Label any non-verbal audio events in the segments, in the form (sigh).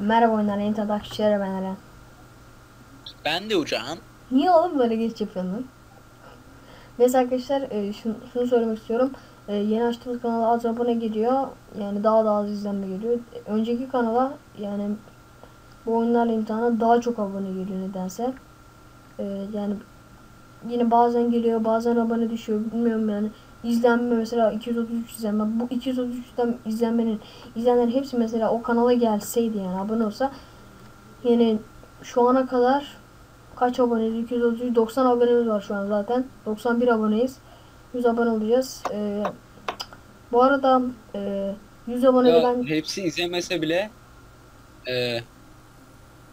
Merhaba oyunlar yeni takipçilere ben Eren. Ben de uçağım. Niye oğlum böyle geç yapıyorsun? Neyse arkadaşlar e, şunu, şunu söylemek istiyorum. E, yeni açtığımız kanala az abone geliyor. Yani daha da az izlenme geliyor. E, Önceki kanala yani bu oyunlarla imtihana daha çok abone geliyor nedense. E, yani yine bazen geliyor bazen abone düşüyor bilmiyorum yani. İzlenme mesela 233 izlenme. Bu 233'ten izlenmenin izleyenlerin hepsi mesela o kanala gelseydi yani abone olsa yani şu ana kadar kaç aboneyiz? 233 90 abonemiz var şu an zaten. 91 aboneyiz. 100 abone olacağız. Ee, bu arada e, 100 abone Ya, ben hepsi izlemese bile e,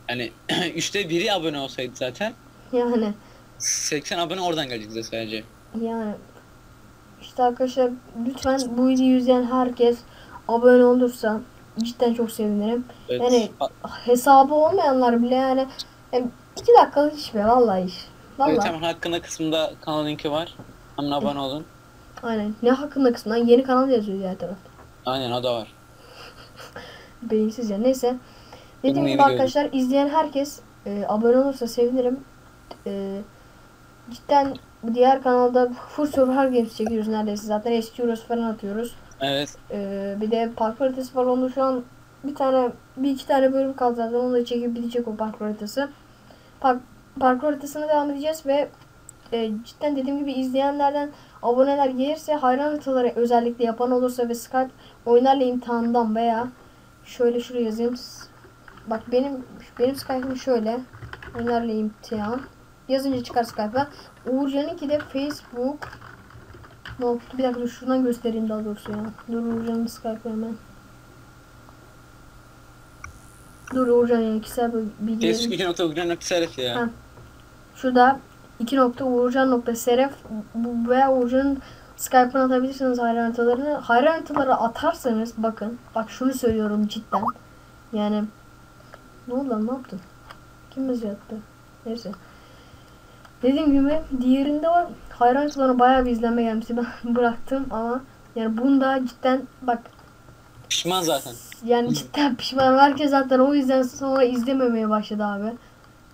hani (clears throat) üçte biri abone olsaydı zaten yani 80 abone oradan gelecek bize sadece. yani işte arkadaşlar lütfen bu videoyu izleyen herkes abone olursa cidden çok sevinirim. Evet. Yani hesabı olmayanlar bile yani 2 dakikalık iş be vallahi iş. Vallahi. evet hemen hakkında kısmında kanal linki var. Hemen abone olun. Aynen. Ne hakkında kısmından yeni kanal yazıyor diğer tarafta. Aynen o da var. (laughs) Beyinsiz ya. Neyse. Dediğim gibi arkadaşlar izleyen herkes e, abone olursa sevinirim. E, cidden diğer kanalda full server games çekiyoruz neredeyse. Zaten eskiyoruz falan atıyoruz. Evet. E, bir de park haritası var. Onda şu an bir tane bir iki tane bölüm kaldı zaten. Onu da çekip bitecek o park haritası. Park, park haritasına devam edeceğiz ve e, cidden dediğim gibi izleyenlerden aboneler gelirse hayran haritaları özellikle yapan olursa ve Skype oynarla imtihandan veya şöyle şuraya yazayım. Bak benim benim Skype'ım şöyle. Oynarla imtihan. Yazınca çıkar Skype'a. Uğurcan'ınki de Facebook. Nokta. Bir dakika şuradan göstereyim daha doğrusu ya. Dur Uğurcan'ın Skype'ı hemen. Dur Uğurcan yani kişisel bilgilerim. Facebook 2 nokta Ugran nokta Serif ya. Ha. Şurada 2 nokta Uğurcan nokta Seref bu- veya Uğurcan'ın Skype'ını atabilirsiniz hayran haritalarını. Hayran haritaları atarsanız bakın. Bak şunu söylüyorum cidden. Yani ne oldu lan ne yaptın? Kim mesaj attı? Neyse. Dediğim gibi diğerinde var. Hayran haritalarına bayağı bir izlenme gelmişti. Ben (laughs) bıraktım ama yani bunda cidden bak Pişman zaten. yani cidden (laughs) pişman herkes zaten o yüzden sonra izlememeye başladı abi.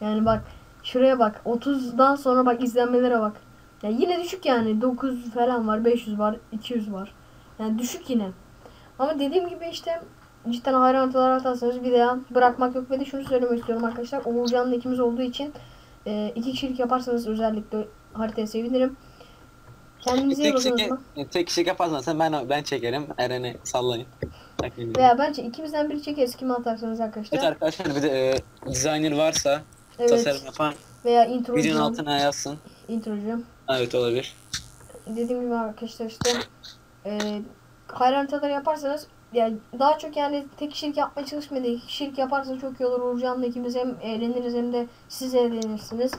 Yani bak şuraya bak 30'dan sonra bak izlenmelere bak. Ya yine düşük yani 9 falan var 500 var 200 var. Yani düşük yine. Ama dediğim gibi işte cidden hayran haritalar atarsanız bir daha bırakmak yok. Ve de şunu söylemek istiyorum arkadaşlar. Uğurcan'la ikimiz olduğu için e, iki kişilik yaparsanız özellikle haritaya sevinirim. Kendinize iyi Tek bakın o kişilik, zaman. tek kişilik yaparsan sen ben ben çekerim. Eren'i sallayın. Veya bence ikimizden biri çekeriz kimi atarsanız arkadaşlar. Evet arkadaşlar bir de e, designer varsa Evet. tasarım yapan Veya videonun introcu. altına yazsın. Introcu. Evet olabilir. Dediğim gibi arkadaşlar işte e, hayran yaparsanız yani daha çok yani tek kişilik yapmaya çalışmayın iki kişilik yaparsanız çok iyi olur. Uğurcan'la ikimiz hem eğleniriz hem de siz eğlenirsiniz.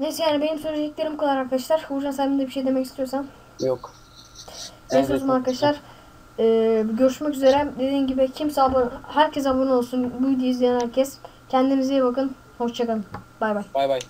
Neyse yani benim söyleyeceklerim bu kadar arkadaşlar. Uğurcan sen de bir şey demek istiyorsan. Yok. Neyse o Evet, zaman arkadaşlar. e, görüşmek üzere. Dediğim gibi kimse abone, herkes abone olsun. Bu videoyu izleyen herkes. Kendinize iyi bakın. Hoşçakalın. Bay bay. Bay bay.